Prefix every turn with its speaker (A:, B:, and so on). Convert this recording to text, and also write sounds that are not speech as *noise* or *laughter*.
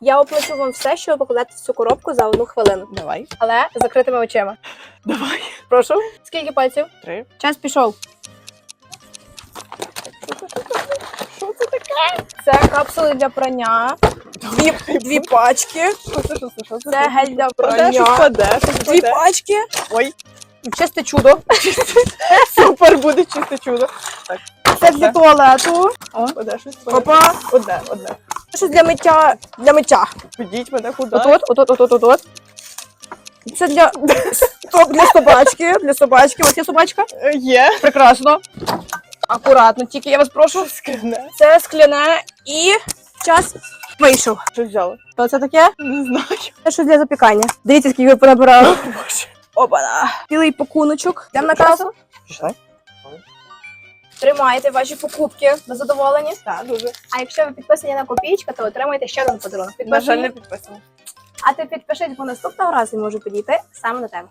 A: Я оплачу вам все, що ви покладете в цю коробку за одну хвилину,
B: Давай.
A: але з закритими очима.
B: Давай.
A: Прошу. Скільки пальців?
B: Три.
A: Час пішов.
B: Що це таке?
A: Це капсули для прання. Дві, дві пачки.
B: Що це, що це, що це?
A: Це гель для
B: Кладе, щось
A: прання.
B: щось
A: Дві пачки.
B: Ой,
A: Чисте чудо.
B: супер буде чисте чудо. Так,
A: Це для туалету.
B: кладе щось.
A: Опа.
B: Одне, одне.
A: Щось для миття. Для миття.
B: Підіть мене куди.
A: Отут, отут, отут, отут, отут. Це для, *laughs* Стоп, для собачки. Для собачки. Ось є собачка.
B: Е, Є.
A: Прекрасно. Акуратно, тільки я вас прошу.
B: Скрине.
A: Це скляне і час вийшов.
B: Що взяли?
A: Що це таке?
B: Не знаю.
A: Це щось для запікання. Дивіться, скільки ви понабирали. Опа-на. Цілий пакуночок. Йдемо на касу.
B: Пішли?
A: Тримайте ваші покупки. на задоволені?
B: Так, дуже.
A: А якщо ви підписані на копійка, то отримаєте ще один подарунок.
B: На жаль, не підписано.
A: А ти підпишись, бо наступного разу може підійти саме на тему.